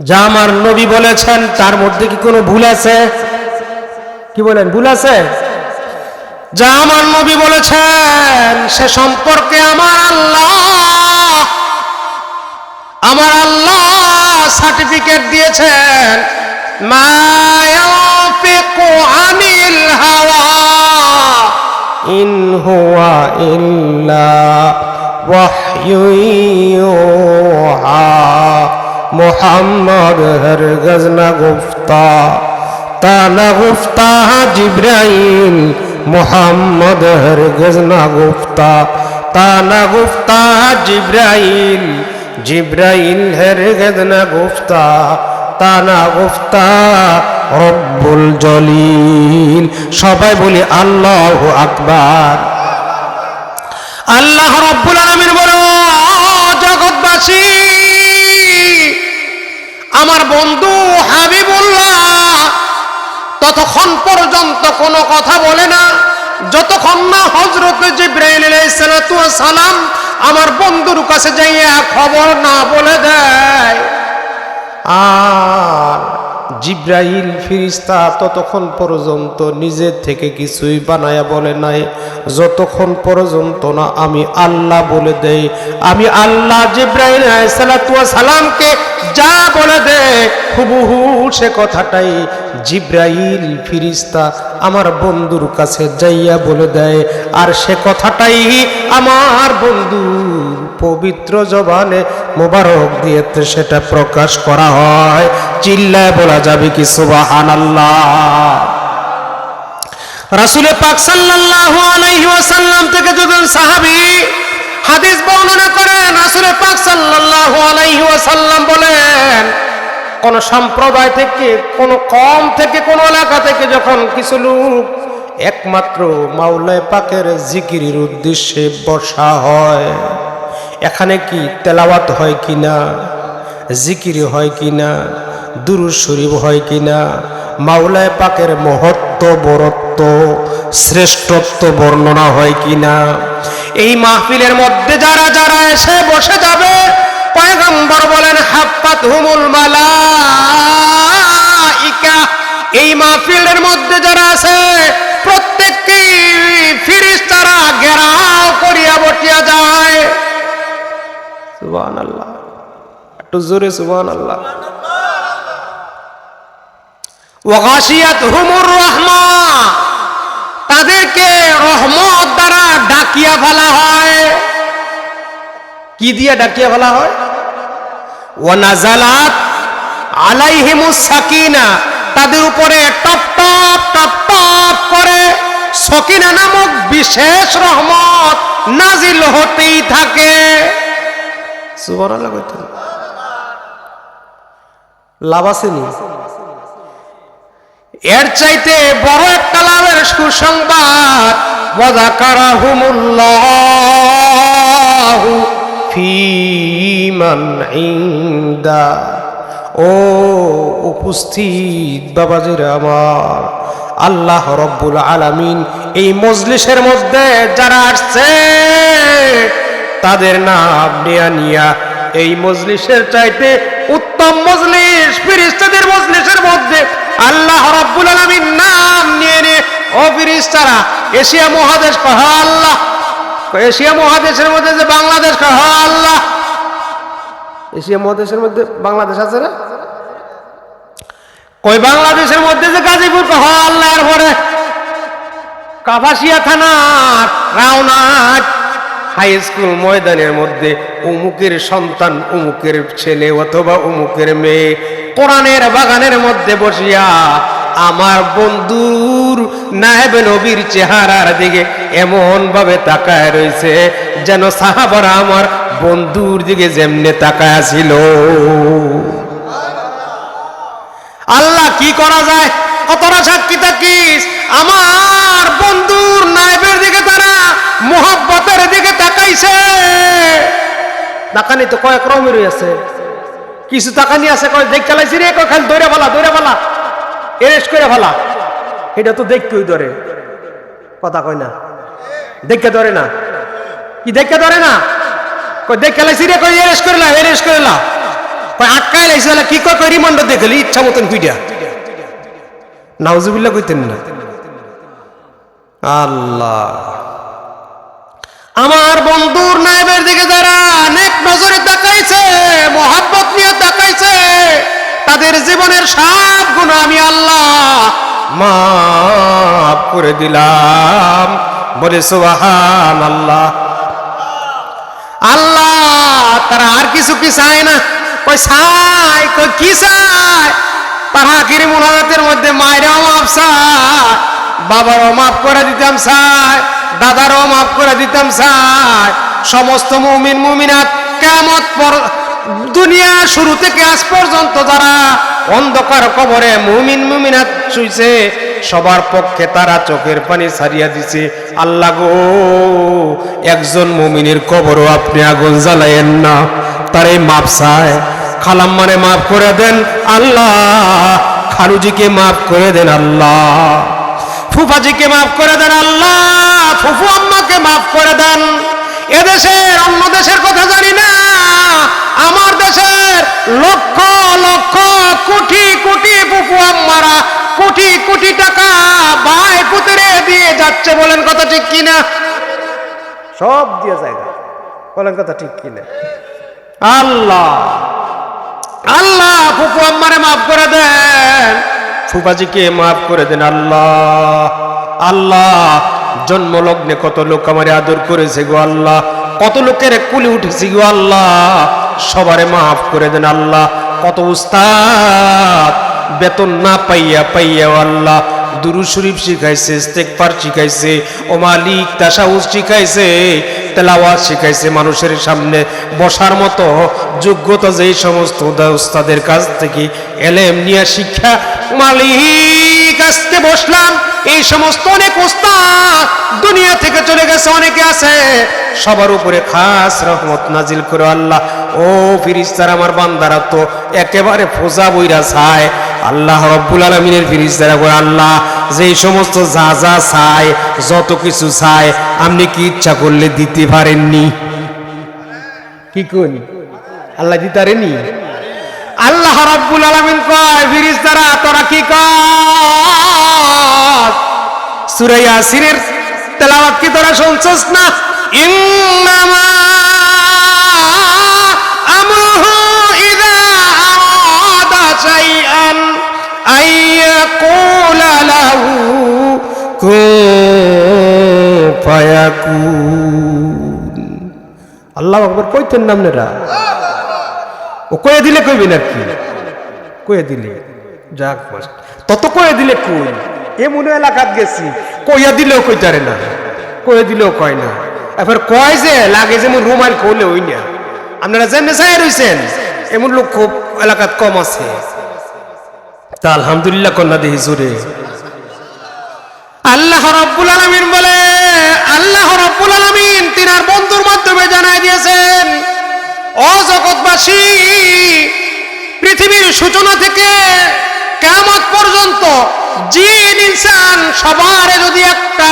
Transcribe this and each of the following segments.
যা আমার নবী বলেছেন, তার মধ্যে কি কোনো ভুল আছে? কি বলেন, ভুল আছে? যা আমার নবী বলেছেন, সে সম্পর্কে আমার আল্লাহ আমার আল্লাহ সার্টিফিকেট দিয়েছেন আনিল হাওয়া ইন হুয়া ইল্লা মোহাম্মদ হরগজ না গুফতা তা না গুফতা জিব্রাইল, মোহাম্মদ হরগজ না গুফতা তা না গুফতা জিব্রাইল জিব্রাইল হরগজ না গুফতা তা না গুফতা রব্বুল জলিল। সবাই বলি আল্লাহ আকবার। আল্লাহ রব্বুল আলমিন বলো, জগৎবাসী। আমার বন্ধু হাবিবুল্লাহ ততক্ষণ পর্যন্ত কোনো কথা বলে না। যতক্ষণ না হজরত সালাম আমার বন্ধুর কাছে যাইয়া খবর না বলে দেয়, আর জিব্রাইল ফিরিস্তা ততক্ষণ পর্যন্ত নিজের থেকে কিছুই বানায়া বলে নাই। যতক্ষণ পর্যন্ত না আমি আল্লাহ বলে দেই, আমি আল্লাহ জিব্রাইল সালামকে যা বলে দে হুবহু সে কথাটাই জিব্রাইল ফিরিস্তা আমার বন্ধুর কাছে যাইয়া বলে দেয়। আর সে কথাটাই আমার বন্ধুর পবিত্র জবানে মোবারক দিয়ে সেটা প্রকাশ করা হয়। চিল্লায় বলা যাবে কি সুবাহান রাসুলে পাক সাল্লাল্লাহু আলাইহি থেকে যখন সাহাবী হাদিস বর্ণনা করেন, রাসুলে পাক সাল্লাল্লাহু আলাইহি বলেন, কোন সম্প্রদায় থেকে, কোন কম থেকে, কোন এলাকা থেকে যখন কিছু লোক একমাত্র মাওলায় পাকের জিকিরির উদ্দেশ্যে বসা হয় এখানে কি তেলাওয়াত হয় কি না? জিকির হয় কিনা দুরুদ শরীফ হয় কিনা মাওলায় পাকের মহত্ব, বরত্ব, শ্রেষ্ঠত্ব বর্ণনা হয় কি না? এই মাহফিলের মধ্যে যারা যারা এসে বসে যাবে, পয়গম্বর বলেন হাপ্পাত হুমুল মালাইকা। এই মাহফিলের মধ্যে যারা আছে, প্রত্যেককেই ফিরিস্তারা ঘেরাও করিয়া বটিয়া যায়। সুবহান আল্লাহ একটু জোরে সুবহান আল্লাহ ওয়াগাশিয়াত হুমুর রহমা। তাদেরকে রহমত দ্বারা ডাকিয়া ফেলা হয়। কি দিয়ে ডাকিয়া ফেলা হয়? ওয়ানাজালাত আলাইহিমুস সাকিনা। তাদের উপরে টপ টপ টপ টপ করে সকিনা নামক বিশেষ রহমত নাজিল হতেই থাকে। লাভ আসেনি এর চাইতে বড় একটা লাভের সুসংবাদ ওয়াযাকারাহুমুল্লাহু ফীমান ইনদা। ও উপস্থিত বাবাজিরা আমার, আল্লাহ রব্বুল আলামিন এই মজলিসের মধ্যে যারা আসছে তাদের নাম নিয়া নিয়া। এই মজলিসের চাইতে উত্তম মজলিস, ফিরিস্তাদের মজলিসের মধ্যে আল্লাহ রাব্বুল আলামিন নাম নিয়ে নে ও ফিরিস্তারা, এশিয়া মহাদেশ কহ আল্লাহ। এশিয়া মহাদেশের মধ্যে যে বাংলাদেশ কহ আল্লাহ। এশিয়া মহাদেশের মধ্যে বাংলাদেশ আছে না? কই বাংলাদেশের মধ্যে যে গাজীপুর কহ আল্লাহ, এরপরে কাপাসিয়া থানার রাওনাট হাই স্কুল ময়দানের মধ্যে উমুকের সন্তান, উমুকের ছেলে অথবা উমুকের মেয়ে কোরআনের বাগানের মধ্যে বসিয়া আমার বন্ধুর নায়েব নবীর চেহারার দিকে তাকায় রয়েছে যেন সাহাবারা আমার বন্ধুর দিকে যেমনে তাকায় ছিল। আল্লাহ কি করা যায়? কতটা সাক্ষী থাকিস, আমার বন্ধুর নায়েবের দিকে তারা মোহাব্বতের দিকে তাকাইছে। তাকানি তো কয়েক রকমেরই আছে। কিছু তাকানি আছে, কয় দেখ চালাইছি রে, কয় খালি দৌড়ে ফেলা দৌড়ে ফেলা এরেস্ট করে ফেলা এটা তো দেখকেই ধরে। কথা কয় না। দেখে ধরে না। কি দেখে ধরে না? কয় দেখ চালাইছি রে, কয় এরেস্ট করে লা এরেস্ট করে লা। কয় আটকায় লাইছে কি কয় রিমান্ড দেখলি ইচ্ছা মতন কুইটা নাউজুবিল্লাহ কইতেন না। আল্লাহ। আমার বন্ধুর নাইবের দিকে যারা অনেক নজরে তাকাইছে, মোহাব্বত নিয়ে তাকাইছে, তাদের জীবনের সব গুণ আমি আল্লাহ মাফ করে দিলাম। বলে সুবাহান আল্লাহ আল্লাহ তারা আর কিছু কি চায় না? কই চায় কই কি চায়? তার হাকিরি মুনাজাতের মধ্যে মায়েরাও মাফ চায়, বাবারও মাফ করে দিতাম চায়। দাদারও মাফ করে দিতাম চায় সমস্ত মুমিন, মুমিনাত কেমত দুনিয়া শুরু থেকে আজ পর্যন্ত যারা অন্ধকার কবরে মুমিন, মুমিনাত শুইছে, সবার পক্ষে তারা চোখের পানি ছাড়িয়া দিছে। আল্লাহ গো, একজন মুমিনের কবরও আপনি আগুন জ্বালায়েন না। তারে মাপ চায় খালাম মানে মাফ করে দেন আল্লাহ। খালুজিকে মাফ করে দেন আল্লাহ। ফুফাজিকে মাফ করে দেন আল্লাহ, ফুফু আম্মাকে মাফ করে দেন। এদেশের, অন্য দেশের কথা জানি না। আমার দেশের লক্ষ লক্ষ, কোটি কোটি ফুফু আম্মারা কোটি কোটি টাকা ভাই পুতরে দিয়ে যাচ্ছে বলেন কথা ঠিক কিনা? সব দিয়ে যায় বলেন কথা ঠিক কিনা? আল্লাহ আল্লাহ ফুফু আম্মারে মাফ করে দেন। ফুফাজিকে মাফ করে দেন, আল্লাহ আল্লাহ, জন্মলগ্নে কত লোক আমারে আদর করেছে গো, আল্লাহ, কত লোকের কুলি উঠেছে গো, আল্লাহ, সবারে মাফ করে দেন, আল্লাহ, কত উস্তাদ, বেতন না পাইয়া পাইয়া আল্লাহ দুরু শরীফ শিখাইছে ইস্তেকবার শিখাইছে, ও মালিক তাসাউস শিখাইছে, তেলাওয়াত শিখাইছে মানুষের সামনে, বসার মতো যোগ্যতা যেই সমস্ত উস্তাদের কাছ থেকে এলেম নিয়ে শিক্ষা মালিক আজকে বসলাম। এই সমস্ত অনেক উস্তাদ দুনিয়া থেকে চলে গেছে, অনেকে আছে। সবার উপরে খাস রহমত নাজিল করে আল্লাহ। ও ফিরিস্তার, আমার বান্দারা তো একেবারে ফোজা বইরা চায় আল্লাহ রব্বুল আলমিনের ফিরিস্তারা করে আল্লাহ, যেই সমস্ত যা যা চায় যত কিছু চায় আপনি কি ইচ্ছা করলে দিতে পারেননি? কি করি আল্লাহ দিতে পারেনি আল্লাহ রব্বুল আলমিন কয় ফিরিস্তারা তোরা কি কর? সিরের তেলাওয়াত কি তোরা শুনছস না? শাইআন আল্লাহ আকবার, কইতেন নামনেরা ও কয়ে দিলে কইবি না কি? কয়ে দিলে, যাক। তত কয়ে দিলে কই? এমন এলাকাত গেছি, কইয়া দিলেও কইতারে না, কয়ে দিলেও কয় না। এবার কয় যে, লাগে যেমন রুমাল কইলে ওই না। আপনারা যেমনি চাই রইছেন, এমন লোক খুব এলাকাত কম আছে। তা আলহামদুলিল্লাহ কন্যা দেহি জোরে। আল্লাহ রব্বুল আলমিন বলে, আল্লাহ রব্বুল আলমিন তিনার বন্ধুর মাধ্যমে জানাই দিয়েছেন ও জগৎবাসী পৃথিবীর সূচনা থেকে কেমন পর্যন্ত জিন, ইনসান সবার যদি একটা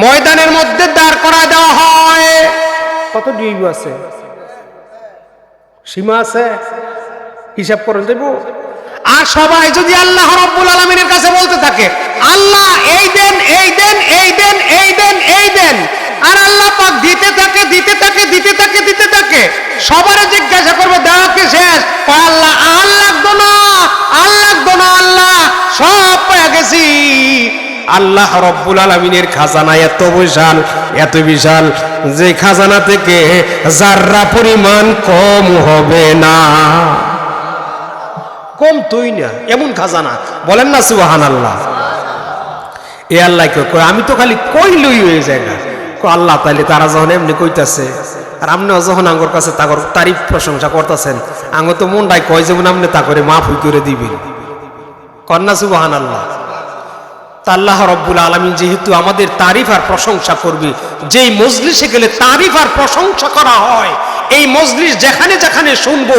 ময়দানের মধ্যে দাঁড় করা দেওয়া হয়, কত ডিউ আছে? সীমা আছে? হিসাব করে দেব আর সবাই যদি আল্লাহ রব্বুল আলমিনের কাছে বলতে থাকে, আল্লাহ, এই দেন এই দেন এই দেন এই দেন এই দেন। আর আল্লাহ পাক দিতে থাকে দিতে থাকে দিতে থাকে দিতে থাকে। সবারে জিজ্ঞাসা করব দেওয়া কি শেষ? আল্লাহ, আর লাগতো না, আর না, আল্লাহ, সব পেয়ে গেছি। আল্লাহ রব্বুল আলমিনের খাজানা এত বিশাল এত বিশাল যে খাজানা থেকে যার্রা পরিমাণ কম হবে না। কম তুই না, এমন খাজানা বলেন না সুবাহান আল্লাহ এ আল্লাহ কে কয়, আমি তো খালি কইলই হয়ে যায় না? আল্লাহ তাইলে তারা যখন এমনি কইতাছে, আর আপনিও যখন আঙ্গর কাছে তাগর তারিফ প্রশংসা করতেছেন আঙ্গ তো মনটাই কয় যেমন আপনি তা করে মাফ করে দিবেন। কন্যা সুবাহান আল্লাহ তা আল্লাহ রব্বুল আলমিন যেহেতু আমাদের তারিফ আর প্রশংসা করবে, যেই মজলিসে গেলে তারিফ আর প্রশংসা করা হয়, এই মজলিস যেখানে যেখানে শুনব,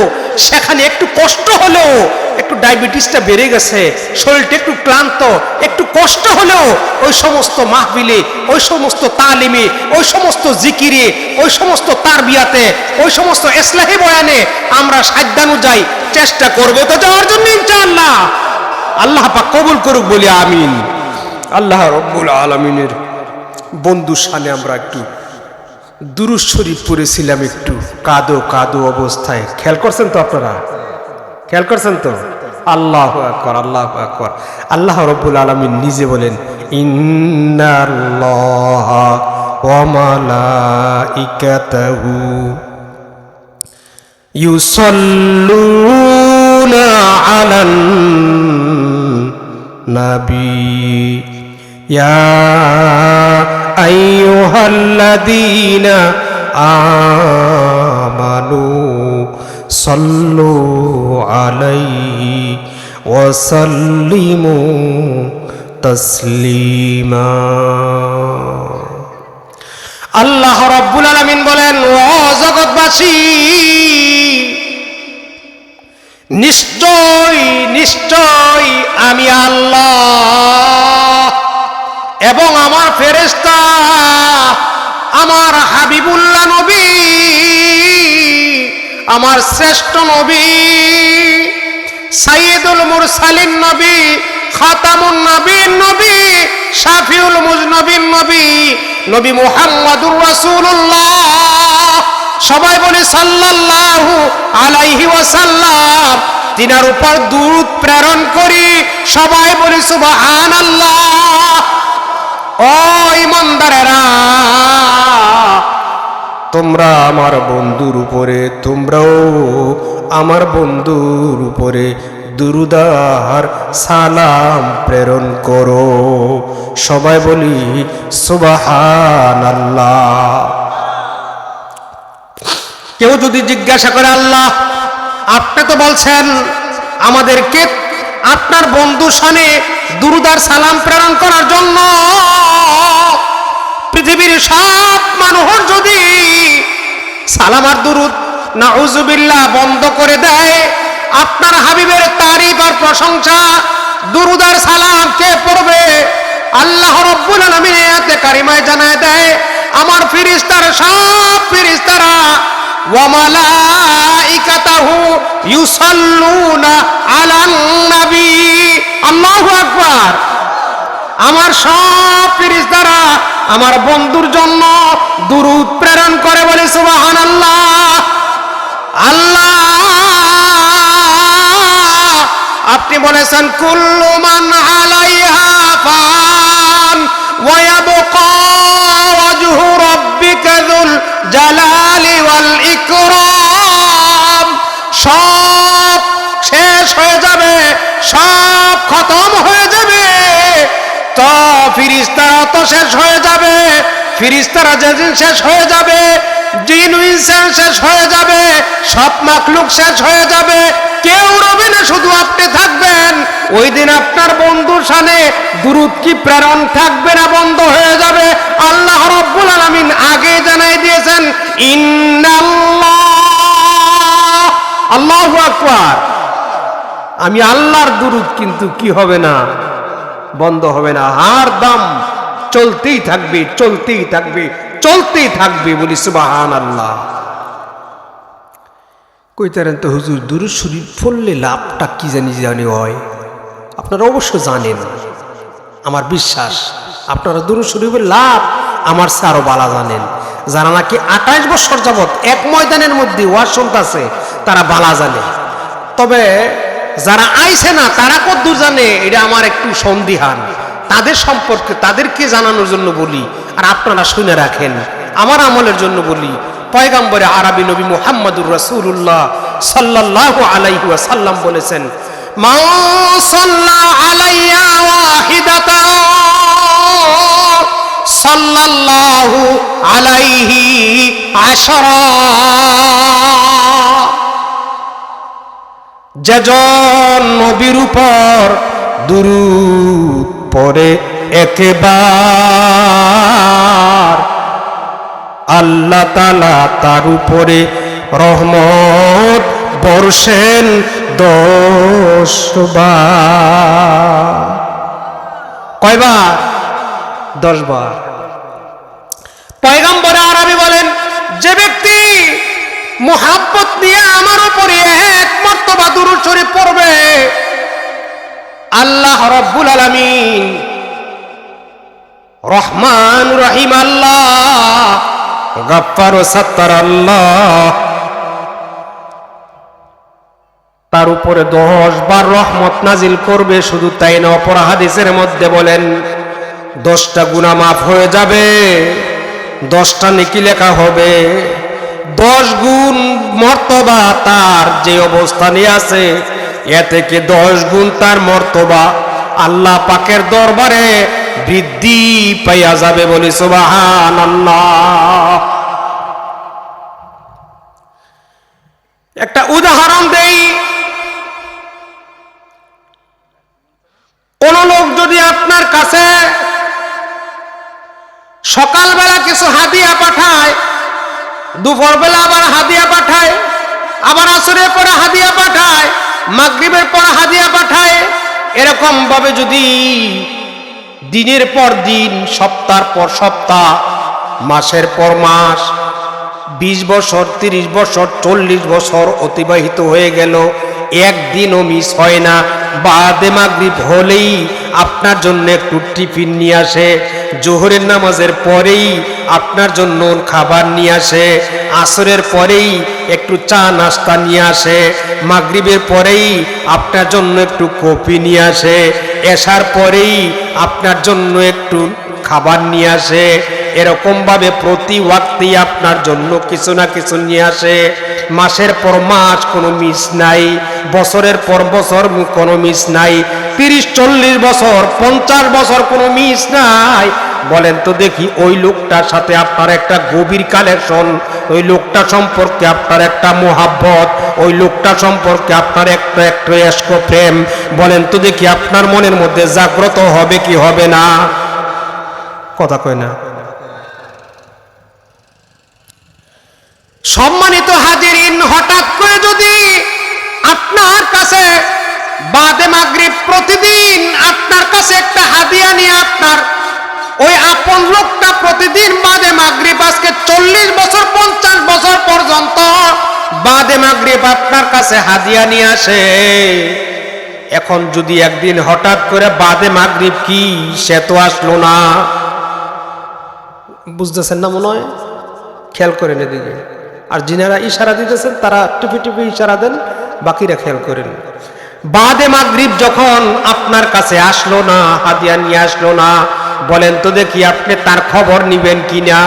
সেখানে একটু কষ্ট হলেও, একটু ডায়াবেটিসটা বেড়ে গেছে, শরীরটা একটু ক্লান্ত, একটু কষ্ট হলেও, ওই সমস্ত মাহবিলে ওই সমস্ত তালিমে, ওই সমস্ত জিকিরে, ওই সমস্ত তারবিয়াতে, ওই সমস্ত ইসলাহি বয়ানে আমরা সাধ্যানুযায়ী চেষ্টা করব তো যাওয়ার জন্য ইনশাআল্লাহ। আল্লাহ পাক কবুল করুক বলি আমিন। আল্লাহ রব্বুল আলমিনের বন্ধু সানে আমরা একটু দুরুজ শরীফ পড়েছিলাম একটু, কাদো কাদো অবস্থায়। খেয়াল করছেন তো আপনারা? খেয়াল করছেন তো? আল্লাহ আকবর আল্লাহ আকবর। আল্লাহ রব্বুল আলমিন নিজে বলেন, ইন্নাল্লাহ ইউসাল্লুনা আলান নবী আমানু সাল্লু আলাইহি ওয়া সাল্লিমু তাসলিমা আল্লাহ রব্বুল আলামিন বলেন, ও জগৎবাসী, নিশ্চয় নিশ্চয় আমি আল্লাহ। এবং আমার ফেরেস্তা আমার হাবিবুল্লাহ নবী, আমার শ্রেষ্ঠ নবী, সাইয়দুল মুরসালিন নবী, খাতামুন নবীন নবী, শাফিউল মুজনবীন নবী নবী মুহাম্মাদুর রাসূলুল্লাহ। সবাই বলে সাল্লাল্লাহু আলাইহি ওয়াসাল্লাম। তিনার উপর দূত প্রেরণ করি। সবাই বলি সুবহানাল্লাহ। ইমানদারেরা, তোমরা আমার বন্ধুর উপরে, তোমরাও আমার বন্ধুর উপরে দুরুদার সালাম প্রেরণ করো। সবাই বলি সুবাহান আল্লাহ কেউ যদি জিজ্ঞাসা করে, আল্লাহ, আপনি তো বলছেন আমাদেরকে আপনার বন্ধু সানে দুরুদার সালাম প্রেরণ করার জন্য পৃথিবীর সব মানুষ যদি সালাম আর দুরুদ, নাউজুবিল্লাহ, বন্ধ করে দেয়, আপনার হাবিবের তারিফ আর প্রশংসা দুরুদার সালাম কে পড়বে? আল্লাহ রব্বুল আলামিন আয়াতে কারিমায় জানায় দেয়, আমার ফিরিস্তার সব ফিরিস্তারা ওয়া মালাইকাতাহু ইউসাল্লুনা আলান নবী আল্লাহু আকবার আমার সব ফিরিস্তারা আমার বন্ধুর জন্য দুরুদ প্রেরণ করে বলে সুবাহান আল্লাহ আল্লাহ আপনি বলেছেন, কুল্লু মান আলাইহা ফান ওয়া ওয়াজহু রাব্বিকা যুল জালালি ওয়াল ইকরাম। সব শেষ হয়ে যাবে, সব খতম হয়ে যাবে। তো ফিরিস্তারা তো শেষ হয়ে যাবে। ফিরিস্তারা যেদিন শেষ হয়ে যাবে জিন ইনসান শেষ হয়ে যাবে, সব মাকলুক শেষ হয়ে যাবে। কেউ রবে না, শুধু আপনি থাকবেন। ওই দিন আপনার বন্ধুর সানে দুরুদ কি প্রেরণ থাকবে না বন্ধ হয়ে যাবে। আল্লাহ রব্বুল আলামিন আগে জানাই দিয়েছেন, ইন্নাল্লাহ আল্লাহু আকবার। আমি আল্লাহর দুরুদ কিন্তু কি হবে না? বন্ধ হবে না। হার দাম চলতেই থাকবে চলতেই থাকবে চলতেই থাকবে বলি সুবাহান আল্লাহ কইতারেন তো হুজুর, দুরুদ শরীফ পড়লে লাভটা কি জানি জানি হয়? আপনারা অবশ্য জানেন, আমার বিশ্বাস। আপনারা দুরুদ শরীফের লাভ আমার সে বালা জানেন। যারা নাকি আঠাইশ বছর যাবৎ এক ময়দানের মধ্যে ওয়াজ শুনতেছে, তারা বালা জানে। তবে যারা আইছে না, তারা কদ্দূর জানে, এটা আমার একটু সন্দিহান। তাদের সম্পর্কে তাদেরকে জানানোর জন্য বলি, আর আপনারা শুনে রাখেন। আমার আমলের জন্য বলি, পয়গাম্বরে আরবি নবী মুহাম্মদুর রাসূলুল্লাহ সাল্লাল্লাহু আলাইহি ওয়াসাল্লাম বলেছেন সাল্লাল্লাহু আলাইহি আশরা। যেজন নবীর উপর দুরুদ পরে একেবার। আল্লাহ তালা তার উপরে রহমত বর্ষেন দশবার। কয়বার? দশবার পয়গম্বরে আরবি বলেন যে ব্যক্তি মোহাব্বত নিয়ে আমার উপরে এক মর্তবা দুরুদ শরীফ পড়বে। আল্লাহ রব্বুল আলামিন রহমান রহিম আল্লাহ গফার সত্তর আল্লাহ। তার উপরে দশ বার রহমত নাজিল করবে, শুধু তাই না, অপর হাদিসের মধ্যে বলেন, দশটা গুণা মাফ হয়ে যাবে, দশটা নেকি লেখা হবে। দশ গুণ মর্তবা তার যে অবস্থানে আছে, এ থেকে দশ গুণ তার মর্তবা আল্লাহ পাকের দরবারে বৃদ্ধি পাইয়া যাবে বলি সুবাহান একটা উদাহরণ দেই। কোন লোক যদি আপনার কাছে সকালবেলা কিছু হাদিয়া পাঠায় দুপুরবেলা আবার হাদিয়া পাঠায়, আবার আসরের পরে হাদিয়া পাঠায়, মাগরিবের পর হাদিয়া পাঠায়। এরকম ভাবে যদি দিনের পর দিন সপ্তাহ পর সপ্তাহ, মাসের পর মাস, বিশ বছর, তিরিশ বছর, চল্লিশ বছর অতিবাহিত হয়ে গেল, একদিনও মিস হয় না। বাদে মাগরিব হলেই আপনার জন্য একটু টিফিন নিয়ে আসে। জোহরের নামাজের পরেই আপনার জন্য খাবার নিয়ে আসে, আসরের পরেই একটু চা নাস্তা নিয়ে আসে, মাগরিবের পরেই আপনার জন্য একটু কফি নিয়ে আসে এসার পরেই আপনার জন্য একটু খাবার নিয়ে আসে। এরকম ভাবে প্রতি ওয়াক্তেই আপনার জন্য কিছু না কিছু নিয়ে আসে। মাসের পর মাস কোনো মিস নাই, বছরের পর বছর কোনো মিস নাই, তিরিশ, চল্লিশ বছর, পঞ্চাশ বছর কোনো মিস নাই। বলেন তো দেখি ওই লোকটার সাথে আপনার একটা গভীর কালেকশন ওই লোকটা সম্পর্কে আপনার একটা মোহাব্বত, ওই লোকটা সম্পর্কে আপনার একটা একটা এস্ক প্রেম। বলেন তো দেখি আপনার মনের মধ্যে জাগ্রত হবে কি হবে না? কথা কয় না। সম্মানিত হাজিরিন, হঠাৎ করে যদি আপনার কাছে বাদে মাগরিব প্রতিদিন আপনার কাছে একটা হাদিয়া নিয়ে আপনার ওই আপন লোকটা প্রতিদিন বাদে মাগরিব, আজকে চল্লিশ বছর, পঞ্চাশ বছর পর্যন্ত বাদে মাগরিব আপনার কাছে হাদিয়া নিয়ে আসে। এখন যদি একদিন হঠাৎ করে বাদে মাগরিব কি, সে তো আসলো না। বুঝতেছেন না মনে হয়? খেয়াল করেন এদিকে। আর যিনারা ইশারা দিতেছেন, তারা টুপি টুপি ইশারা দেন, বাকিরা খেয়াল করেন। বাদে মাগরিব যখন আপনার কাছে আসলো না, হাদিয়া নিয়ে আসলো না, বলেন তো দেখি আপনি তার খবর নিবেন কি না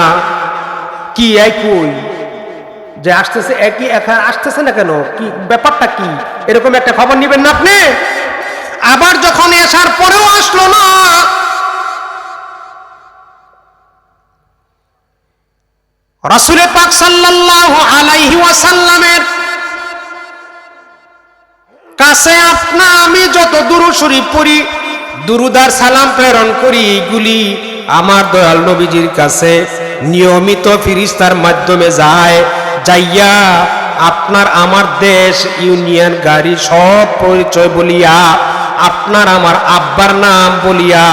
কি একই যে আসতেছে একই, একা আসতেছে না কেন? কি, ব্যাপারটা কি? এরকম একটা খবর নিবেন না আপনি? আবার যখন আসার পরেও আসলো না রাসুলে পাক সাল্লাল্লাহু আলাইহি ওয়াসাল্লামের কাছে আপনা আমি যত দুরু শরীফ পড়ি, দুরুদার সালাম প্রেরণ করি এইগুলি আমার দয়াল নবীজির কাছে। নিয়মিত ফিরিস্তার মাধ্যমে যায়, যাইয়া আপনার আমার দেশ, ইউনিয়ন, গাড়ি সব পরিচয় বলিয়া, আপনার আমার আব্বার নাম বলিয়া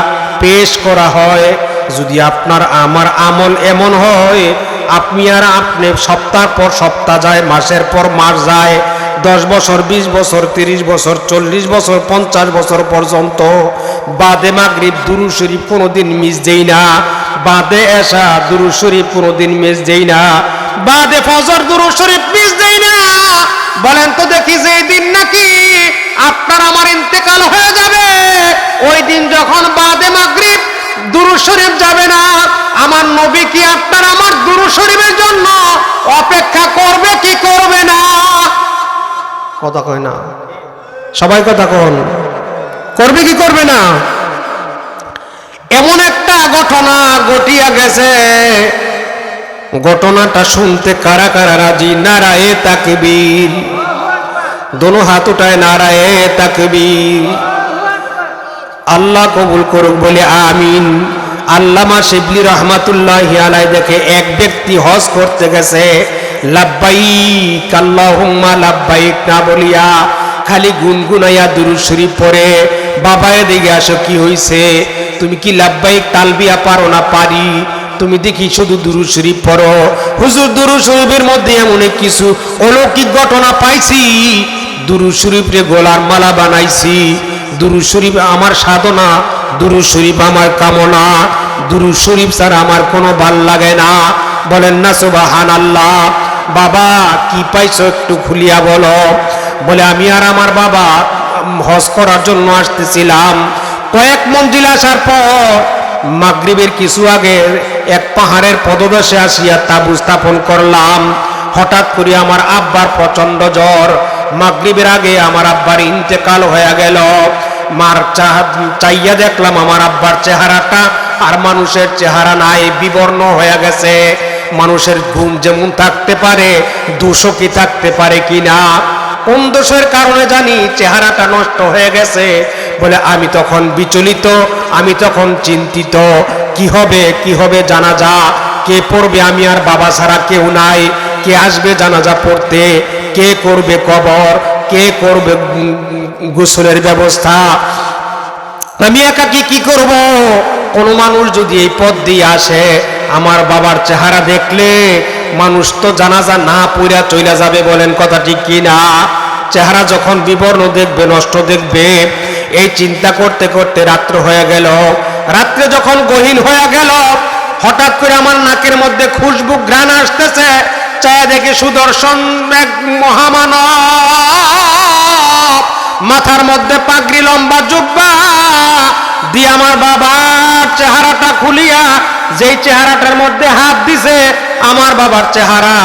পেশ করা হয়। যদি আপনার আমার আমল এমন হয় আপনি আর আপনি সপ্তাহ পর সপ্তাহ যায়, মাসের পর মাস যায়, দশ বছর, বিশ বছর, তিরিশ বছর, চল্লিশ বছর, পঞ্চাশ বছর পর্যন্ত বাদে মাগরিব, দুরু শরীফ কোনোদিন মিস দেই না, বাদে এসা দুরু শরীফ কোনোদিন মিস দেই না, বাদে ফজর, দুরু শরীফ মিস দেই না। বলেন তো দেখি যে দিন নাকি আপনার আমার ইন্তেকাল হয়ে যাবে। ওই দিন যখন বাদে মাগরিব, দুরু শরীফ যাবে না, আমার নবী কি আপনার আমার দুরু শরীফের জন্য অপেক্ষা করবে কি করবে না? কথা কয় না। সবাই কথা কন। করবে কি করবে না? এমন একটা ঘটনা ঘটিয়া গেছে। ঘটনাটা শুনতে কারা কারা রাজি? নারায়ে তাকবীর। দোনো হাত উঠায়, নারায়ে তাকবীর। আল্লাহ কবুল করুক বলে আমিন। আল্লামা শিবলি রহমাতুল্লাহ আলাই দেখে এক ব্যক্তি হজ করতে গেছে, লাব্বাইক, আল্লাহুম্মা লাব্বাইক, না বলিয়া খালি গুনগুনাইয়া দুরুদ শরীফ পড়ে বাবা এদিকে আসো কি হইছে? তুমি কি লাব্বাইক, তালবিয়া পারো না? পারি। তুমি দেখি শুধু দুরুদ শরীফ পড়ো। হুজুর, দুরুদ শরীফের মধ্যে এমন কিছু অলৌকিক ঘটনা পাইছি। দুরুদ শরীফ রে গোলার মালা বানাইছি। দুরুদ শরীফ আমার সাধনা, দুরুদ শরীফ আমার কামনা, দুরুদ শরীফ স্যার আমার কোনো ভালো লাগে না। বলেন না সুবাহান আল্লাহ বাবা, কি পাইছো একটু খুলিয়া বলো। বলে, আমি আর আমার বাবা হজ করার জন্য আসতেছিলাম। কয়েক মঞ্জিল আসার পর মাগরিবের কিছু আগে এক পাহাড়ের পদদেশে আসিয়া তাবু স্থাপন করলাম। হঠাৎ করে আমার আব্বার প্রচণ্ড জ্বর। মাগরিবের আগে আমার আব্বার ইন্তেকাল হয়ে গেল। মার চাইয়া দেখলাম আমার আব্বার চেহারাটা আর মানুষের চেহারা নাই, বিবর্ণ হয়ে গেছে। মানুষের ঘুম যেমন থাকতে পারে, দোষও কি থাকতে পারে কি না কোন দোষের কারণে জানি চেহারাটা নষ্ট হয়ে গেছে? বলে, আমি তখন বিচলিত, আমি তখন চিন্তিত। কি হবে কি হবে জানাজা কে পড়বে আমি আর বাবা ছাড়া কেউ নাই। কে আসবে জানাজা পড়তে? কে করবে কবর, কে করবে গোসলের ব্যবস্থা? আমি একাকি কি করব? কোন মানুষ যদি এই পথ দিয়ে আসে, আমার বাবার চেহারা দেখলে মানুষ তো জানাজা না পুরা চইলা যাবে বলেন কথা ঠিক কি না চেহারা যখন বিবর্ণ দেখবে, নষ্ট দেখবে, এই চিন্তা করতে করতে রাত্র হয়ে গেল। রাত্রে যখন গহীন হয়ে গেল, হঠাৎ করে আমার নাকের মধ্যে খুশবু ঘ্রাণ আসতেছে। চায় দেখে সুদর্শন এক মহামানব। মাথার মধ্যে পাগড়ি, লম্বা জুব্বা দিয়ে আমার বাবার চেহারাটা খুলিয়া যেই চেহারাটার মধ্যে হাত দিছে, আমার বাবার চেহারা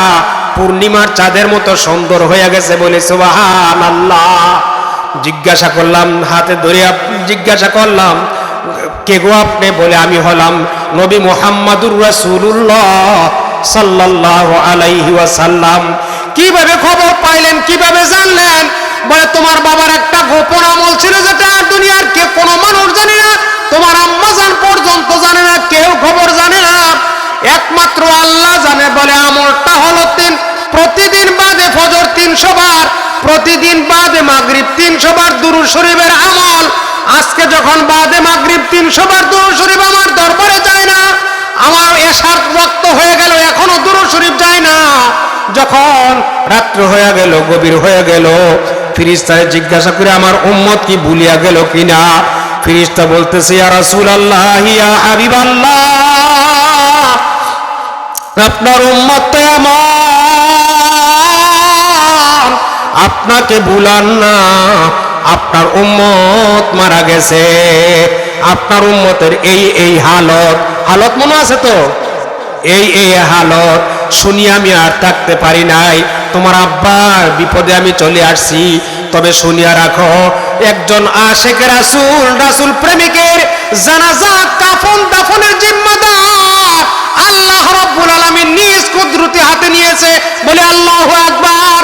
পূর্ণিমার চাঁদের মতো সুন্দর হয়ে গেছে বলে সুবাহান আল্লাহ জিজ্ঞাসা করলাম, হাতে ধরিয়া জিজ্ঞাসা করলাম, কে গো আপনি? বলে, আমি হলাম নবী মোহাম্মদুর রাসূলুল্লাহ। সাল্লাল্লাহু আলাইহি ওয়াসাল্লাম। কীভাবে খবর পাইলেন, কীভাবে জানলেন? বলে, তোমার বাবার একটা গোপন আমল ছিল যেটা দুনিয়ার কে কোনো মানুষ জানে না। তোমার আম্মা জান পর্যন্ত জানে না, কেউ খবর জানে না। একমাত্র আল্লাহ জানে। বলে, আমলটা হলো তিন, প্রতিদিন বাদে ফজর তিনশো বার, প্রতিদিন বাদে মাগরিব তিনশো বার দুরুদ শরীফের আমল। আজকে যখন বাদে মাগরিব তিনশো বার দুরুদ শরীফ আমার দরবারে যায় না আমার এসার রক্ত হয়ে গেল, এখনও দুরুদ শরীফ যায় না। যখন রাত্র হয়ে গেল, গভীর হয়ে গেল, ফিরিস্তায় জিজ্ঞাসা করে আমার উম্মত কি ভুলিয়া গেল কিনা? ফিরিস্তা বলতেছে রাসূলুল্লাহ, ইয়া হাবিবাল্লাহ, আপনার উম্মত তো এমন, আপনাকে ভুলান না, আপনার উম্মত মারা গেছে, আপনার উম্মতের এই এই হালত হালত মনে আছে তো? এই এই হালত শুনি আমি আর থাকতে পারি নাই। তোমার আব্বার বিপদে আমি চলে আসছি। তবে শুনিয়া রাখো, একজন আশেখ রাসুল রাসুল প্রেমিকের জানাজা কাফন দাফনের জিম্মাদার আল্লাহ রব্বুল আলামিন নিজ কুদরতি হাতে নিয়েছে। বলে আল্লাহু আকবার।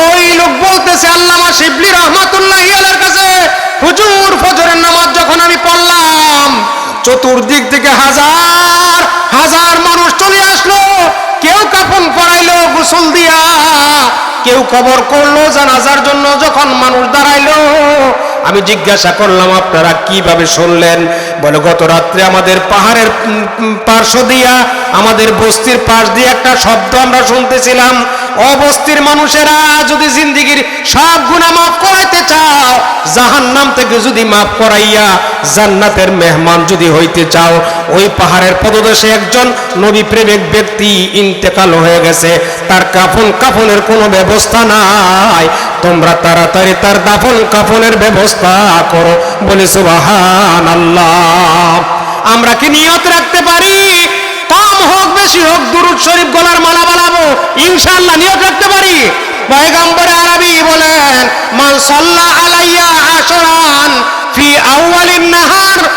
ওই লোক বলতেছে, আল্লামা শিবলি রহমাতুল্লাহ কাছে, হুজুর, ফজরের নামাজ যখন আমি পড়লাম চতুর্দিক থেকে হাজার হাজার মানুষ চলে আসলো। কেউ কাফন পরাইলো, গোসল দিয়া। কেউ কবর করল, জানাজার জন্য যখন মানুষ দাঁড়াইলো। আমি জিজ্ঞাসা করলাম, আপনারা কীভাবে শুনলেন? বলে, গত রাত্রে আমাদের পাহাড়ের পার্শ্ব দিয়া, আমাদের বস্তির পাশ দিয়ে একটা শব্দ আমরা শুনতেছিলাম। অবস্তির মানুষেরা যদি জিন্দিগির সব গুণা মাফ করাইতে চাও জাহান নাম থেকে যদি মাফ করাইয়া জান্নাতের মেহমান যদি হইতে চাও, ওই পাহাড়ের পদদেশে একজন নবী প্রেমিক ব্যক্তি ইন্তেকাল হয়ে গেছে। তার কাফন কাফনের কোনো ব্যবস্থা নাই। তোমরা তাড়াতাড়ি তার দাফন কাফনের ব্যবস্থা করো। বলে সুবাহান আল্লাহ আমরা কি নিয়ত রাখতে পারি? কম হোক, বেশি হোক, দুরুদ শরীফ গলার মালা বানাবো। ইনশাল্লাহ নিয়ত রাখতে পারি। পয়গম্বর আরবি বলেন, মান সাল্লাহ আলাইয়া আশরান ফি আউয়ালিন নাহার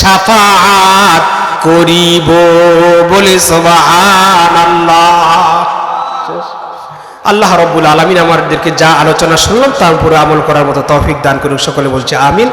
সাফাত করিব বলে আল্লাহ রব্বুল আলমিন আমাদেরকে যা আলোচনা শুনলাম তার উপরে আমল করার মতো তৌফিক দান করুক, সকলে বলছে আমিন।